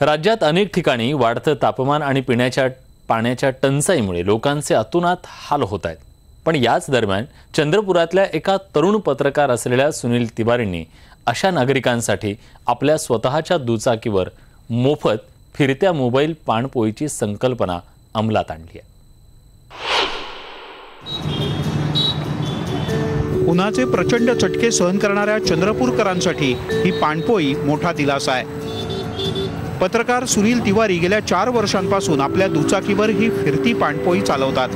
राज्यात अनेक ठिकाणी वाढतं तापमान आणि पिण्याच्या पाण्याच्या टंचाईमुळे लोकांचे अतुनात हाल होत आहेत. पण याच दरम्यान चंद्रपुरातल्या एका तरुण पत्रकार असलेल्या सुनील तिवारींनी अशा नागरिकांसाठी आपल्या स्वतःच्या दुचाकीवर मोफत फिरत्या मोबाईल पाणपोईची संकल्पना अंमलात आणली आहे. उन्हाचे प्रचंड चटके सहन करणाऱ्या चंद्रपूरकरांसाठी ही पाणपोई मोठा दिलासा आहे. पत्रकार सुनील तिवारी गेल्या चार वर्षांपासून आपल्या दुचाकीवर ही फिरती पाणपोई चालवतात.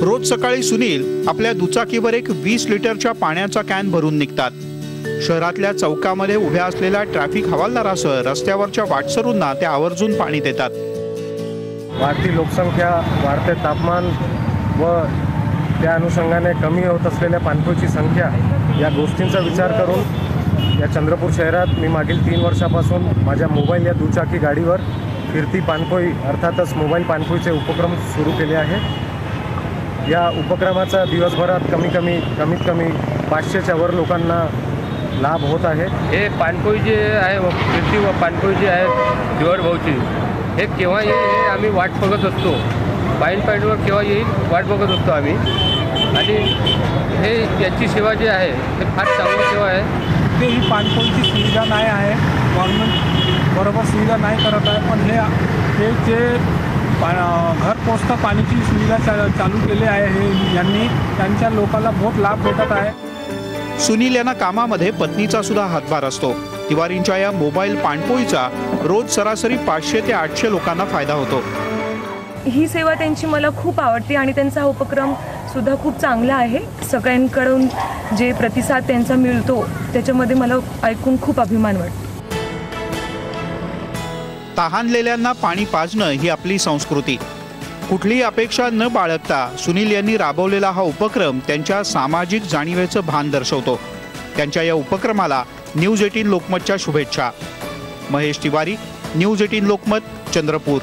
रोज सकाळी सुनील आपल्या दुचाकीवर एक वीस लिटरच्या पाण्याचा कॅन भरून निघतात. शहरातल्या चौकामध्ये उभ्या असलेल्या ट्रॅफिक हवालदारासह रस्त्यावरच्या वाटसरूंना ते आवर्जून पाणी देतात. वाढती लोकसंख्या वाढते तापमान व त्या अनुषंगाने कमी होत असलेल्या पाणपोईची संख्या या गोष्टींचा विचार करून या चंद्रपूर शहरात मी मागील तीन वर्षापासून माझ्या मोबाईल या दुचाकी गाडीवर फिरती पाणपोई अर्थातच मोबाईल पाणपोईचे उपक्रम सुरू केले आहे. या उपक्रमाचा दिवसभरात कमी कमी कमीत कमी पाचशेच्या वर लोकांना लाभ होत आहे. हे पाणपोई जे आहे व फिरती व पाणपोई जी आहे दिवाळ भाऊची हे केव्हा येईल हे आम्ही वाट बघत असतो. पाईन पॉईंटवर केव्हा येईल वाट बघत असतो आम्ही. आणि हे याची सेवा जी आहे हे फार चांगली सेवा आहे. ते ही पाणपोईची सुविधा नाही आहे. गव्हर्नमेंट बरोबर सुविधा नाही करत आहे. पण हे हे जे पा घर पोचता पाण्याची सुविधा चा चालू केली आहे हे यांनी त्यांच्या लोकांना बहुत लाभ भेटत आहे. सुनील यांना कामामध्ये पत्नीचा सुद्धा हातभार असतो. तिवारींच्या या मोबाईल पाणपोईचा रोज सरासरी पाचशे ते आठशे लोकांना फायदा होतो. ही सेवा त्यांची मला खूप आवडते आणि त्यांचा हा उपक्रम सुद्धा खूप चांगला आहे. सगळ्यांकडून जे प्रतिसाद त्यांचा मिळतो त्याच्यामध्ये मला ऐकून खूप अभिमान वाटतो. तहानलेल्यांना पाणी पाजणं ही आपली संस्कृती. कुठलीही अपेक्षा न बाळगता सुनील यांनी राबवलेला हा उपक्रम त्यांच्या सामाजिक जाणीवेचं भान दर्शवतो. त्यांच्या या उपक्रमाला न्यूज एटीन लोकमतच्या शुभेच्छा. Mahesh Tiwari news eighteen Lokmat Chandrapur.